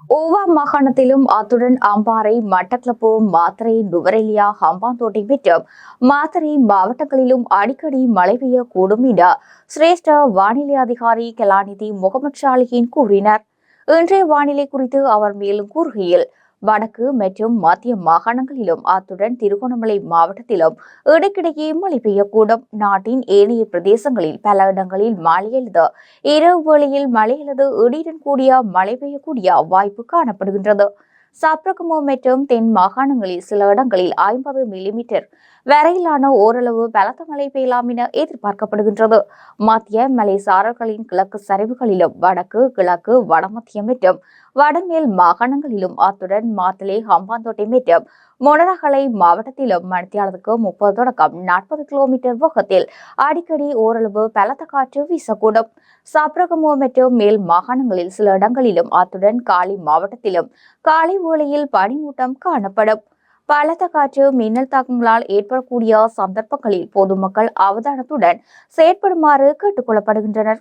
ஓவா மாகாணத்திலும் அத்துடன் அம்பாறை மட்டக்களப்பு மாத்தரை நுவரெலியா ஹம்பாந்தோட்டை மற்றும் மாத்தரை மாவட்டங்களிலும் அடிக்கடி மழை பெய்யக்கூடும் என சிரேஷ்ட வானிலை அதிகாரி கலாநிதி முகமது ஷாலிஹின் கூறினார். இன்றைய வானிலை குறித்து அவர் மேலும் கூறுகையில் வடக்கு மற்றும் மத்திய மாகாணங்களிலும் அத்துடன் திருகோணமலை மாவட்டத்திலும் இடைக்கிடையே மழை பெய்யக்கூடும். நாட்டின் ஏனைய பிரதேசங்களில் பல இடங்களில் மழை அல்லது இரவு வேளையில் மழை அல்லது இடியுடன் கூடிய மழை பெய்யக்கூடிய வாய்ப்பு காணப்படுகின்றது. சப்ரகமோ மற்றும் தென் மாகாணங்களில் சில இடங்களில் ஐம்பது மில்லிமீட்டர் வரையிலான ஓரளவு பலத்த மழை பெய்யலாம் என எதிர்பார்க்கப்படுகின்றது. மத்திய மலைசாரர்களின் கிழக்கு சரிவுகளிலும் வடக்கு கிழக்கு வடமத்திய மற்றும் வடமேல் மாகாணங்களிலும் அத்துடன் மாத்தளை ஹம்பாந்தோட்டை மற்றும் மொனரகலை மாவட்டத்திலும் மணித்தியாலத்துக்கு முப்பது தொடக்கம் நாற்பது கிலோமீட்டர் வேகத்தில் அடிக்கடி ஓரளவு பலத்த காற்று வீசக்கூடும். சாப்ரகமோ மற்றும் மேல் மாகாணங்களில் சில இடங்களிலும் அத்துடன் காலி மாவட்டத்திலும் காலை ஓலையில் பனிமூட்டம் காணப்படும். பலத்த காற்று மின்னல் தாக்கங்களால் ஏற்படக்கூடிய சந்தர்ப்பங்களில் பொதுமக்கள் அவதானத்துடன் செயற்படுமாறு கேட்டுக்கொள்ளப்படுகின்றனர்.